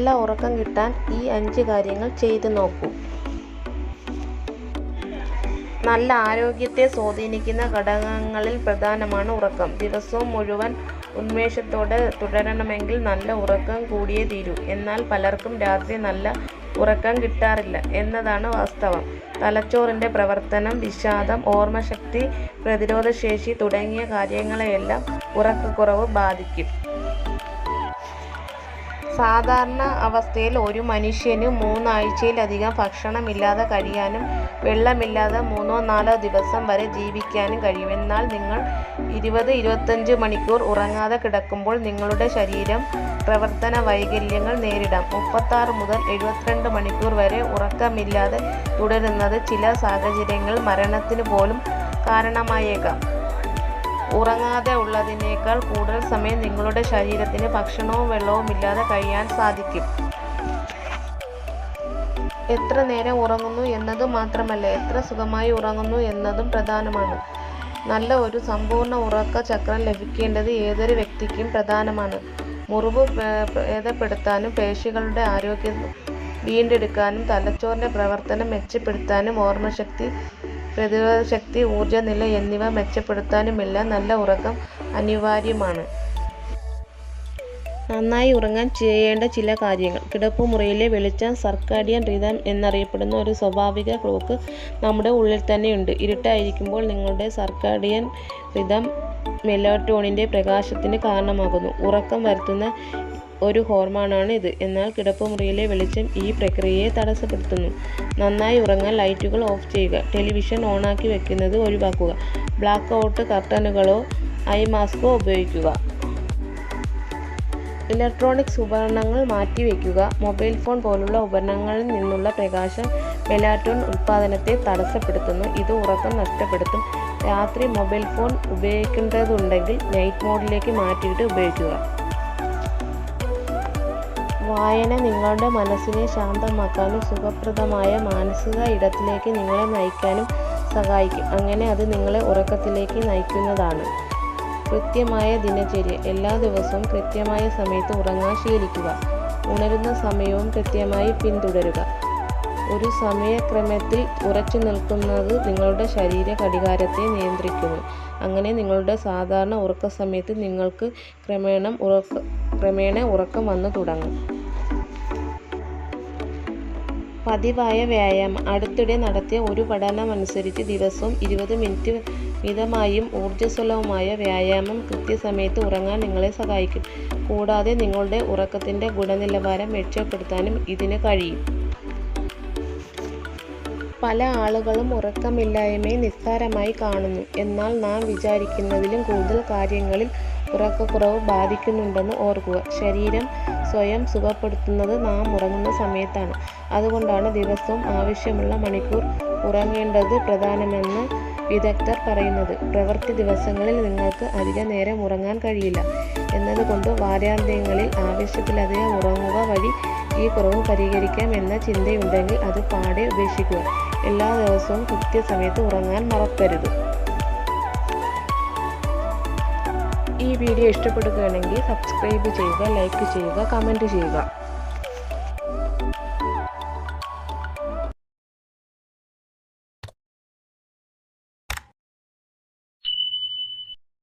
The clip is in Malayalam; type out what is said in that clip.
കിട്ടാൻ ഈ അഞ്ച് കാര്യങ്ങൾ ചെയ്തു നോക്കൂ. നല്ല ആരോഗ്യത്തെ സ്വാധീനിക്കുന്ന ഘടകങ്ങളിൽ പ്രധാനമാണ് ഉറക്കം. ദിവസവും മുഴുവൻ ഉന്മേഷത്തോടെ തുടരണമെങ്കിൽ നല്ല ഉറക്കം കൂടിയേ തീരൂ. എന്നാൽ പലർക്കും രാത്രി നല്ല ഉറക്കം കിട്ടാറില്ല എന്നതാണ് വാസ്തവം. തലച്ചോറിന്റെ പ്രവർത്തനം വിഷാദം ഓർമ്മശക്തി പ്രതിരോധശേഷി തുടങ്ങിയ കാര്യങ്ങളെയെല്ലാം ഉറക്കക്കുറവ് ബാധിക്കും. സാധാരണ അവസ്ഥയിൽ ഒരു മനുഷ്യന് മൂന്നാഴ്ചയിലധികം ഭക്ഷണമില്ലാതെ കഴിയാനും വെള്ളമില്ലാതെ മൂന്നോ നാലോ ദിവസം വരെ ജീവിക്കാനും കഴിയും. എന്നാൽ നിങ്ങൾ ഇരുപത് ഇരുപത്തഞ്ച് മണിക്കൂർ ഉറങ്ങാതെ കിടക്കുമ്പോൾ നിങ്ങളുടെ ശരീരം പ്രവർത്തന വൈകല്യങ്ങൾ നേരിടാം. മുപ്പത്താറ് മുതൽ എഴുപത്തിരണ്ട് മണിക്കൂർ വരെ ഉറക്കമില്ലാതെ തുടരുന്നത് ചില സാഹചര്യങ്ങൾ മരണത്തിന് പോലും കാരണമായേക്കാം. ഉറങ്ങാതെ ഉള്ളതിനേക്കാൾ കൂടുതൽ സമയം നിങ്ങളുടെ ശരീരത്തിന് ഭക്ഷണവും വെള്ളവും ഇല്ലാതെ കഴിയാൻ സാധിക്കും. എത്ര നേരം ഉറങ്ങുന്നു എന്നത് മാത്രമല്ല എത്ര സുഖമായി ഉറങ്ങുന്നു എന്നതും പ്രധാനമാണ്. നല്ല ഒരു സമ്പൂർണ ഉറക്ക ചക്രം ലഭിക്കേണ്ടത് ഏതൊരു വ്യക്തിക്കും പ്രധാനമാണ്. മുറിവ് ഭേദപ്പെടുത്താനും പേശികളുടെ ആരോഗ്യം വീണ്ടെടുക്കാനും തലച്ചോറിന്റെ പ്രവർത്തനം മെച്ചപ്പെടുത്താനും ഓർമ്മശക്തി പ്രതിരോധശക്തി ഊർജനില എന്നിവ മെച്ചപ്പെടുത്താനുമെല്ലാം. നല്ല ഉറക്കം അനിവാര്യമാണ്. നന്നായി ഉറങ്ങാൻ ചെയ്യേണ്ട ചില കാര്യങ്ങൾ. കിടപ്പുമുറിയിലെ വെളിച്ചം സർക്കാഡിയൻ റിതം എന്നറിയപ്പെടുന്ന ഒരു സ്വാഭാവിക ക്ലോക്ക് നമ്മുടെ ഉള്ളിൽ തന്നെയുണ്ട്. ഇരുട്ടായിരിക്കുമ്പോൾ നിങ്ങളുടെ സർക്കാഡിയൻ റിതം മെലോട്ടോണിന്റെ പ്രകാശത്തിന് കാരണമാകുന്നു. ഉറക്കം വരുത്തുന്ന ഒരു ഹോർമോണാണ് ഇത്. എന്നാൽ കിടപ്പുമുറിയിലെ വെളിച്ചം ഈ പ്രക്രിയയെ തടസ്സപ്പെടുത്തുന്നു. നന്നായി ഉറങ്ങാൻ ലൈറ്റുകൾ ഓഫ് ചെയ്യുക. ടെലിവിഷൻ ഓണാക്കി വെക്കുന്നത് ഒഴിവാക്കുക. ബ്ലാക്ക് ഔട്ട് കർട്ടനുകളോ ഐ മാസ്കോ ഉപയോഗിക്കുക. ഇലക്ട്രോണിക്സ് ഉപകരണങ്ങൾ മാറ്റിവെക്കുക മൊബൈൽ ഫോൺ പോലുള്ള ഉപകരണങ്ങളിൽ നിന്നുള്ള പ്രകാശം മെലാറ്റോൺ ഉൽപ്പാദനത്തെ തടസ്സപ്പെടുത്തുന്നു. ഇത് ഉറക്കം നഷ്ടപ്പെടുത്തും. രാത്രി മൊബൈൽ ഫോൺ ഉപയോഗിക്കേണ്ടതുണ്ടെങ്കിൽ നൈറ്റ് മോഡിലേക്ക് മാറ്റിയിട്ട് ഉപയോഗിക്കുക. വായന നിങ്ങളുടെ മനസ്സിനെ ശാന്തമാക്കാനും സുഖപ്രദമായ മാനസിക ഇടത്തിലേക്ക് നിങ്ങളെ നയിക്കാനും സഹായിക്കും. അങ്ങനെ അത് നിങ്ങളെ ഉറക്കത്തിലേക്ക് നയിക്കുന്നതാണ്. കൃത്യമായ ദിനചര്യ. എല്ലാ ദിവസവും കൃത്യമായ സമയത്ത് ഉറങ്ങാൻ ശീലിക്കുക. ഉണരുന്ന സമയവും കൃത്യമായി പിന്തുടരുക. ഒരു സമയക്രമത്തിൽ ഉറച്ചു നിൽക്കുന്നത് നിങ്ങളുടെ ശരീര ഘടികാരത്തെ നിയന്ത്രിക്കുന്നു. അങ്ങനെ നിങ്ങളുടെ സാധാരണ ഉറക്ക സമയത്ത് നിങ്ങൾക്ക് ക്രമേണ ഉറക്ക ക്രമേണ ഉറക്കം വന്നു തുടങ്ങും. പതിവായ വ്യായാമം. അടുത്തിടെ നടത്തിയ ഒരു പഠനമനുസരിച്ച് ദിവസവും ഇരുപത് മിനിറ്റ് മിതമായും ഊർജസ്വലവുമായ വ്യായാമം കൃത്യസമയത്ത് ഉറങ്ങാൻ നിങ്ങളെ സഹായിക്കും. കൂടാതെ നിങ്ങളുടെ ഉറക്കത്തിന്റെ ഗുണനിലവാരം മെച്ചപ്പെടുത്താനും ഇതിന് കഴിയും. പല ആളുകളും ഉറക്കമില്ലായ്മയെ നിസ്സാരമായി കാണുന്നു. എന്നാൽ നാം വിചാരിക്കുന്നതിലും കൂടുതൽ കാര്യങ്ങളിൽ ഉറക്കക്കുറവ് ബാധിക്കുന്നുണ്ടെന്ന് ഓർക്കുക. ശരീരം സ്വയം സുഖപ്പെടുത്തുന്നത് നാം ഉറങ്ങുന്ന സമയത്താണ്. അതുകൊണ്ടാണ് ദിവസവും ആവശ്യമുള്ള മണിക്കൂർ ഉറങ്ങേണ്ടത് പ്രധാനമെന്ന് വിദഗ്ധർ പറയുന്നത്. പ്രവൃത്തി ദിവസങ്ങളിൽ നിങ്ങൾക്ക് അധിക നേരം ഉറങ്ങാൻ കഴിയില്ല. എന്നതുകൊണ്ട് വാരാന്ത്യങ്ങളിൽ ആവശ്യത്തിലധികം ഉറങ്ങുക വഴി ഈ കുറവ് പരിഹരിക്കാം എന്ന ചിന്തയുണ്ടെങ്കിൽ അത് പാടെ ഉപേക്ഷിക്കുക. എല്ലാ ദിവസവും കൃത്യസമയത്ത് ഉറങ്ങാൻ മറക്കരുത്. ഈ വീഡിയോ ഇഷ്ടപ്പെടുകയാണെങ്കിൽ സബ്സ്ക്രൈബ് ചെയ്യുക ലൈക്ക് ചെയ്യുക കമന്റ് ചെയ്യുക.